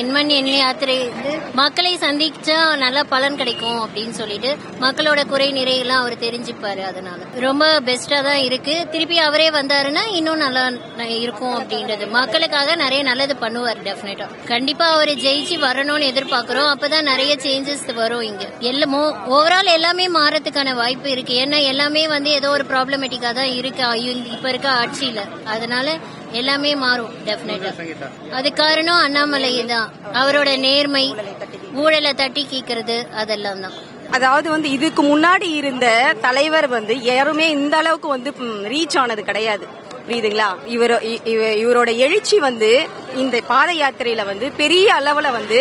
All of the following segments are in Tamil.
எண்மண் எண்ணெய் யாத்திரை வந்து மக்களை சந்திச்சா நல்ல பலன் கிடைக்கும் அப்படின்னு சொல்லிட்டு மக்களோட குறை நிறையெல்லாம் அவர் தெரிஞ்சுப்பாரு அதனால. ரொம்ப பெஸ்டா தான் இருக்கு. திருப்பி அவரே வந்தாருன்னா இன்னும் நல்லா இருக்கும் அப்படின்றது. மக்களுக்காக நிறைய நல்லது பண்ணுவார் டெஃபினட்டா கண்டிப்பா அவர் ஜெயிச்சு வரணும்னு எதிர்பார்க்கிறோம். அப்பதான் நிறைய சேஞ்சஸ் வரும் இங்க. எல்லாமோ ஓவரால் எல்லாமே மாறதுக்கான வாய்ப்பு இருக்கு. ஏன்னா எல்லாமே வந்து ஏதோ ஒரு ப்ராப்ளமேட்டிக்கா தான் இருக்கு. இப்ப இருக்க ஆட்சியில. அதனால எல்லாமே மாறும் டெஃபினட்டா அது காரணம் அண்ணாமலை தான். அவரோட நேர்மை ஊழலை தட்டி கேட்கறது அதெல்லாம் தான். அதாவது வந்து இதுக்கு முன்னாடி இருந்த தலைவர் வந்து யாருமே இந்த அளவுக்கு வந்து ரீச் ஆனது கிடையாது. புரியுதுங்களா? இவர் இவரோட எழுச்சி வந்து இந்த பாத யாத்திரையில வந்து பெரிய அளவுல வந்து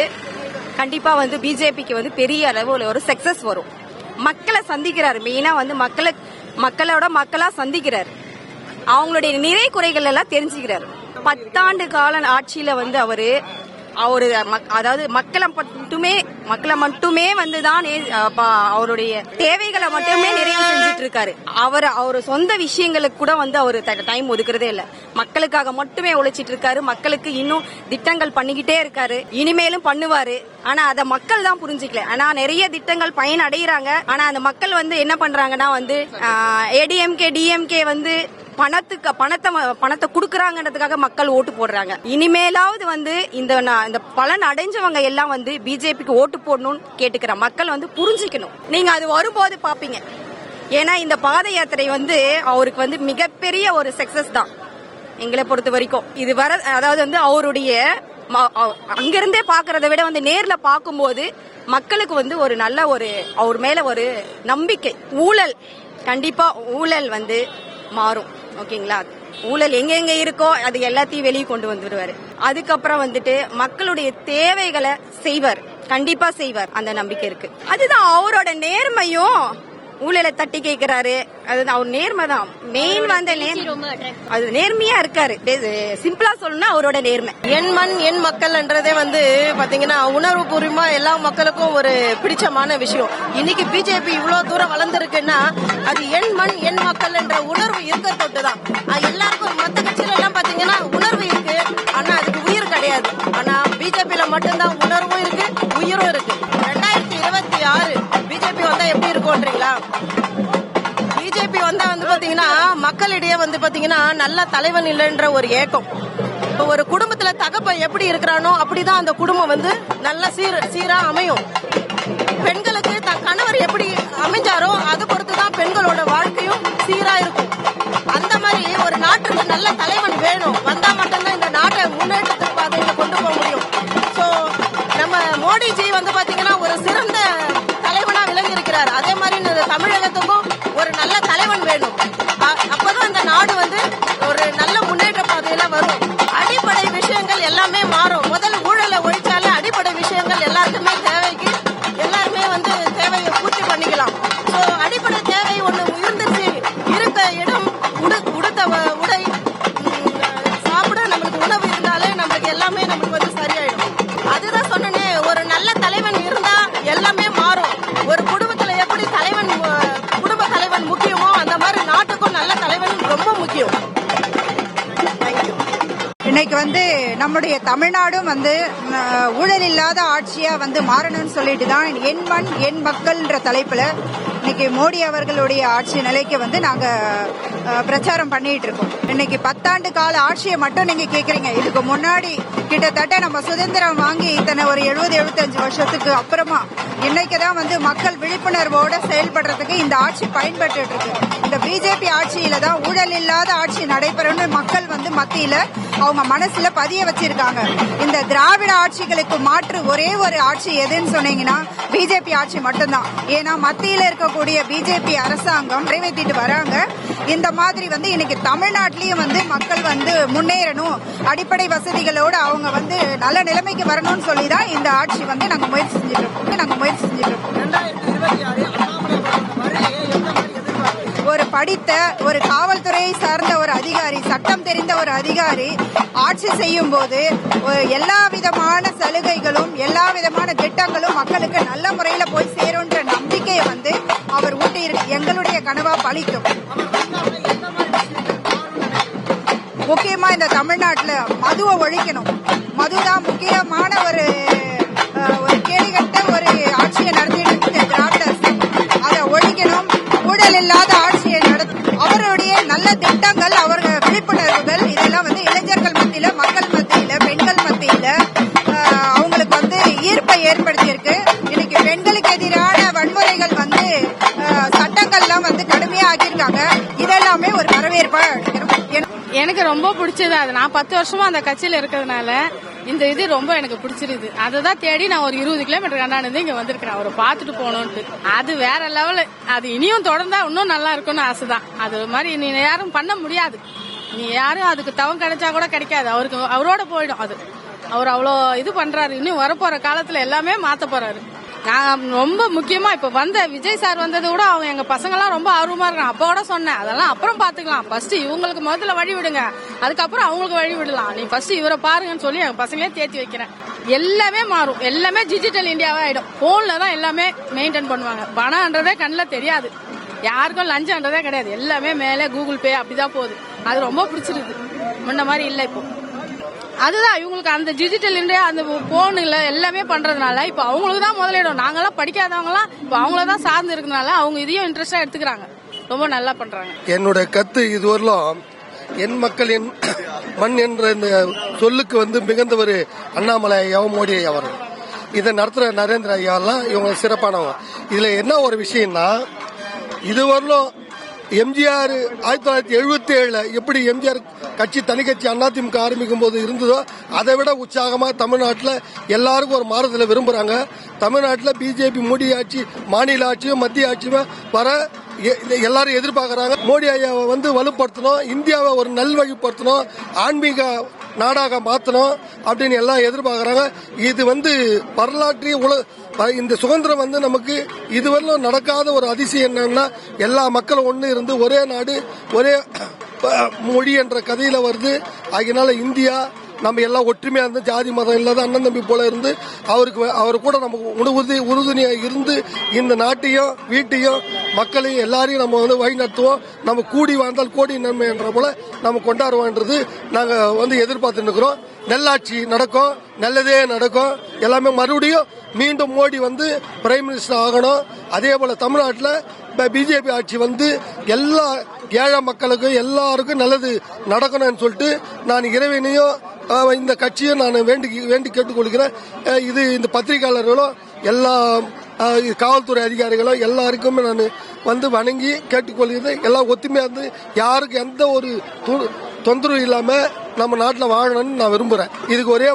கண்டிப்பா வந்து பிஜேபிக்கு வந்து பெரிய அளவுல ஒரு சக்சஸ் வரும். மக்களை சந்திக்கிறாரு. மெயினா வந்து மக்களை மக்களோட மக்களா சந்திக்கிறாரு. அவங்களுடைய நிறை குறைகள் எல்லாம் தெரிஞ்சுக்கிறார். பத்தாண்டு கால ஆட்சியில வந்து அவரு அவரு மக்- அதாவது மக்களை மட்டுமே மக்களை மட்டுமே வந்து தான் அவருடைய தேவைகளை மட்டுமே நிறைவு செஞ்சுட்டு இருக்காரு அவர் அவர் சொந்த விஷயங்களுக்கு கூட வந்து அவர் டைம் ஒதுக்குறதே இல்ல. மக்களுக்காக மட்டுமே உழைச்சிட்டு இருக்காரு மக்களுக்கு இன்னும் திட்டங்கள் பண்ணிக்கிட்டே இருக்காரு. இனிமேலும் பண்ணுவாரு. ஆனா அதை மக்கள் தான் புரிஞ்சுக்கல. ஆனா நிறைய திட்டங்கள் பயன் அடைகிறாங்க ஆனா அந்த மக்கள் வந்து என்ன பண்றாங்கன்னா வந்து ஏடிஎம்கே டிஎம்கே வந்து பணத்துக்கு பணத்தை பணத்தை கொடுக்குறாங்கன்றதுக்காக மக்கள் ஓட்டு போடுறாங்க. இனிமேலாவது வந்து இந்த இந்த பலன் அடைஞ்சவங்க எல்லாம் வந்து பிஜேபிக்கு ஓட்டு போடணும்னு கேட்டுக்கிறேன் மக்கள் வந்து புரிஞ்சுக்கணும். நீங்க அது வரும்போது பாப்பீங்க. ஏன்னா இந்த பாத யாத்திரை வந்து அவருக்கு வந்து மிகப்பெரிய ஒரு சக்சஸ் தான். எங்களை பொறுத்த வரைக்கும். இது வர அதாவது வந்து அவருடைய ம- அவ- அங்கிருந்தே பாக்குறத விட வந்து நேர்ல பார்க்கும்போது மக்களுக்கு வந்து ஒரு நல்ல ஒரு அவர் மேல ஒரு நம்பிக்கை ஊழல். கண்டிப்பா ஊழல் வந்து மாறும். ஓகேங்களா? ஊழல் எங்கெங்க இருக்கோ அது எல்லாத்தையும் வெளியே கொண்டு வந்துடுவாரு அதுக்கப்புறம் வந்துட்டு மக்களுடைய தேவைகளை செய்வார். கண்டிப்பா செய்வார். அந்த நம்பிக்கை இருக்கு. அதுதான் அவரோட நேர்மையும் ஊழலை தட்டி கேட்கிறாரு அது அவர் நேர்மை தான் மெயின் வந்து அது நேர்மையா இருக்காரு. சிம்பிளா சொல்லணும்னா அவரோட நேர்மை. என் மண் என் மக்கள்ன்றதே வந்து பாத்தீங்கன்னா உணர்வு பூர்வமா எல்லா மக்களுக்கும் ஒரு பிடிச்சமான விஷயம். இன்னைக்கு பிஜேபி இவ்வளவு தூரம் வளர்ந்துருக்குன்னா அது என் மண் என் மக்கள் என்ற உணர்வு இருக்க தொட்டுதான். அது எல்லாருக்கும் மத்த கட்சியில எல்லாம் பாத்தீங்கன்னா உணர்வு இருக்கு. ஆனா அதுக்கு உயிர் கிடையாது. ஆனா பிஜேபியில மட்டும்தான் பாத்தீங்கன்னா நல்ல தலைவன் இல்லைன்ற ஒரு ஏக்கம். இப்போ ஒரு குடும்பத்துல தகப்பன் எப்படி இருக்கிறானோ அப்படிதான் அந்த குடும்பம் வந்து நல்ல சீர் சீரா அமையும். பெண்களுக்கு தன் கணவர் எப்படி அமைஞ்சாரோ அதை பொறுத்து தான் பெண்களோட வாழ்க்கையும் சீரா இருக்கும். அந்த மாதிரி ஒரு நாட்டுக்கு நல்ல தலைவன் வேணும். வந்தா இன்னைக்கு வந்து நம்முடைய தமிழ்நாடும் வந்து ஊழல் இல்லாத ஆட்சியா வந்து மாறணும்னு சொல்லிட்டு தான் என் மண் என் மக்கள்ன்ற தலைப்புல இன்னைக்கு மோடி அவர்களுடைய ஆட்சி நிலைக்கு வந்து நாங்க பிரச்சாரம் பண்ணிட்டு இருக்கோம். இன்னைக்கு பத்தாண்டு கால ஆட்சியை மட்டும் நீங்க கேக்குறீங்க. இதுக்கு முன்னாடி கிட்டத்தட்ட நம்ம சுதந்திரம் வாங்கி இத்தனை ஒரு எழுபது எழுபத்தஞ்சு வருஷத்துக்கு அப்புறமா இன்னைக்கு தான் வந்து மக்கள் விழிப்புணர்வோட செயல்படுறதுக்கு இந்த ஆட்சி பயன்பட்டு இருக்கு. இந்த பிஜேபி ஆட்சியில தான் ஊழல் இல்லாத ஆட்சி நடைபெறும்னு மக்கள் வந்து மத்தியில அவங்க மனசுல பதிய வச்சிருக்காங்க. இந்த திராவிட ஆட்சிகளுக்கு மாற்று ஒரே ஒரு ஆட்சி எதுன்னு சொன்னீங்கன்னா பிஜேபி ஆட்சி மட்டும்தான். ஏன்னா மத்தியில இருக்கக்கூடிய பிஜேபி அரசாங்கம் நிறைவேற்றிட்டு வராங்க. இந்த மாதிரி வந்து இன்னைக்கு தமிழ்நாட்டிலயும் வந்து மக்கள் வந்து முன்னேறணும். அடிப்படை வசதிகளோட அவங்க அவங்க வந்து நல்ல நிலைமைக்கு வரணும்னு சொல்லி தான் இந்த ஆட்சி வந்து நாங்க முயற்சி செஞ்சுட்டு இருக்கோம் நாங்க முயற்சி செஞ்சுட்டு இருக்கோம் ஒரு படித்த ஒரு காவல்துறையை சார்ந்த ஒரு அதிகாரி சட்டம் தெரிந்த ஒரு அதிகாரி ஆட்சி செய்யும் போது ஒரு எல்லா விதமான சலுகைகளும் எல்லா விதமான திட்டங்களும் மக்களுக்கு நல்ல முறையில போய் சேரும்ன்ற நம்பிக்கையை வந்து அவர் ஊட்டி எங்களுடைய கனவா பழிக்கும். முக்கியமா இந்த தமிழ்நாட்டுல மதுவை ஒழிக்கணும். மதுதான் முக்கியமான ஒரு ஒரு கேடுகட்ட ஒரு ஆட்சியை நடத்திட்டு இருக்கு திராவிட அதை ஒழிக்கணும். ஊழல் இல்லாத ஆட்சியை நடத்த அவருடைய நல்ல திட்டங்கள் அவர்கள் விழிப்புணர்வுகள் இதெல்லாம் வந்து இளைஞர்கள் மத்தியில மக்கள் மத்தியில பெண்கள் மத்தியில அவங்களுக்கு வந்து ஈர்ப்பை ஏற்படுத்தியிருக்கு. இன்னைக்கு பெண்களுக்கு எதிரான வன்முறைகள் வந்து சட்டங்கள்லாம் வந்து கடுமையா ஆக்கியிருக்காங்க இதெல்லாமே ஒரு வரவேற்பா எடுக்கிறோம் எனக்கு ரொம்ப பிடிச்சது அது. நான் பத்து வருஷமா அந்த கட்சியில இருக்கிறதுனால இந்த இது ரொம்ப எனக்கு பிடிச்சிருது. அதை தான் தேடி நான் ஒரு இருபது கிலோமீட்டர் கண்டானது இங்க வந்திருக்கிறேன். அவரை பார்த்துட்டு போகணுன்ட்டு அது வேற லெவலு அது இனியும் தொடர்ந்தா இன்னும் நல்லா இருக்கும்னு ஆசைதான். அது மாதிரி நீ யாரும் பண்ண முடியாது. நீ யாரும் அதுக்கு தவம் கிடைச்சா கூட கிடைக்காது. அவருக்கு அவரோட போயிடும் அது. அவர் அவ்வளோ இது பண்றாரு. இன்னும் வரப்போற காலத்துல எல்லாமே மாத்த போறாரு. நான் ரொம்ப முக்கியமா இப்ப வந்த விஜய் சார் வந்தது கூட அவங்க எங்க பசங்க எல்லாம் ரொம்ப ஆர்வமா இருக்காங்க. அப்போட சொன்னேன். அதெல்லாம் அப்புறம் பாத்துக்கலாம். ஃபர்ஸ்ட் இவங்களுக்கு முதல்ல வழி விடுங்க. அதுக்கப்புறம் அவங்களுக்கு வழி விடலாம். நீ ஃபர்ஸ்ட் இவரை பாருங்கன்னு சொல்லி எங்க பசங்களே தேத்தி வைக்கிறேன். எல்லாமே மாறும். எல்லாமே டிஜிட்டல் இந்தியாவே ஆயிடும். போன்ல தான் எல்லாமே மெயின்டைன் பண்ணுவாங்க. பணம்ன்றதே கண்ணில் தெரியாது. யாருக்கும் லஞ்சம்ன்றதே கிடையாது. எல்லாமே மேலே கூகுள் பே அப்படிதான் போகுது. அது ரொம்ப பிடிச்சிருக்கு முன்ன மாதிரி இல்லை இப்போ. அதுதான் இவங்களுக்கு அந்த டிஜிட்டல் இந்தியா அந்த போனுல எல்லாமே பண்றதுனால இப்ப அவங்களுக்கு தான் முதலிடம். நாங்களாம் படிக்காதவங்களாம் இப்ப அவங்கள தான் சார்ந்து இருக்கிறதுனால அவங்க இதையும் இன்ட்ரெஸ்டா எடுத்துக்கிறாங்க. ரொம்ப நல்லா பண்றாங்க. என்னுடைய கத்து இதுவரையிலும் என் மக்கள் என் மண் என்ற இந்த சொல்லுக்கு வந்து மிகுந்தவர் அண்ணாமலை ஐயா மோடி ஐயா இதை நடத்துற நரேந்திர ஐயாலாம் இவங்க சிறப்பானவங்க. இதுல என்ன ஒரு விஷயம்னா இதுவரையிலும் எம்ஜிஆர் ஆயிரத்தி தொள்ளாயிரத்தி எழுபத்தி ஏழுல எப்படி எம்ஜிஆர் கட்சி தனி கட்சி அதிமுக ஆரம்பிக்கும் போது இருந்ததோ அதை விட உற்சாகமாக தமிழ்நாட்டில் எல்லாருக்கும் ஒரு மாறுதலை விரும்புகிறாங்க தமிழ்நாட்டில் பிஜேபி மோடி ஆட்சி மாநில ஆட்சியும் மத்திய ஆட்சியும் வர எ- இதை எல்லாரும் எதிர்பார்க்குறாங்க. மோடி ஐயாவை வந்து வலுப்படுத்தணும் இந்தியாவை ஒரு நல்வழிப்படுத்தணும் ஆன்மீக நாடாக மாற்றணும் அப்படின்னு எல்லாம் எதிர்பார்க்கறாங்க. இது வந்து வரலாற்று உல இந்த சுதந்திரம் வந்து நமக்கு இதுவரையிலும் நடக்காத ஒரு அதிசயம் என்னன்னா எல்லா மக்களும் ஒன்று இருந்து ஒரே நாடு ஒரே மொழி என்ற கதையில வருது. அதனால இந்தியா நம்ம எல்லாம் ஒற்றுமையா இருந்து ஜாதி மதம் இல்லாத அண்ணன் தம்பி போல இருந்து அவருக்கு அவர் கூட நம்ம உணவுறுதி உறுதுணையா இருந்து இந்த நாட்டையும் வீட்டையும் மக்களையும் எல்லாரையும் நம்ம வந்து வழி நடத்துவோம் நம்ம கூடி வாழ்ந்தால் கோடி நன்மை என்ற போல நம்ம கொண்டாடுவோம்ன்றது நாங்க வந்து எதிர்பார்த்து இருக்கிறோம். நல்லாட்சி நடக்கும் நல்லதே நடக்கும். எல்லாமே மறுபடியும் மீண்டும் மோடி வந்து பிரைம் மினிஸ்டர் ஆகணும். அதே போல தமிழ்நாட்டில் பிஜேபி ஆட்சி வந்து எல்லா ஏழை மக்களுக்கும் எல்லாருக்கும் நல்லது நடக்கணும்னு சொல்லிட்டு நான் இறைவனையும் இந்த கட்சியும் நான் வேண்டி வேண்டி கேட்டுக்கொள்கிறேன். இது இந்த பத்திரிகையாளர்களும் எல்லா காவல்துறை அதிகாரிகளும் எல்லாருக்குமே நான் வந்து வணங்கி கேட்டுக்கொள்கிறேன். எல்லாம் ஒத்துமையாக இருந்து யாருக்கும் எந்த ஒரு தொந்தரவு இல்லாமல் நம்ம நாட்டில் வாழணும்னு நான் விரும்புகிறேன் இதுக்கு ஒரே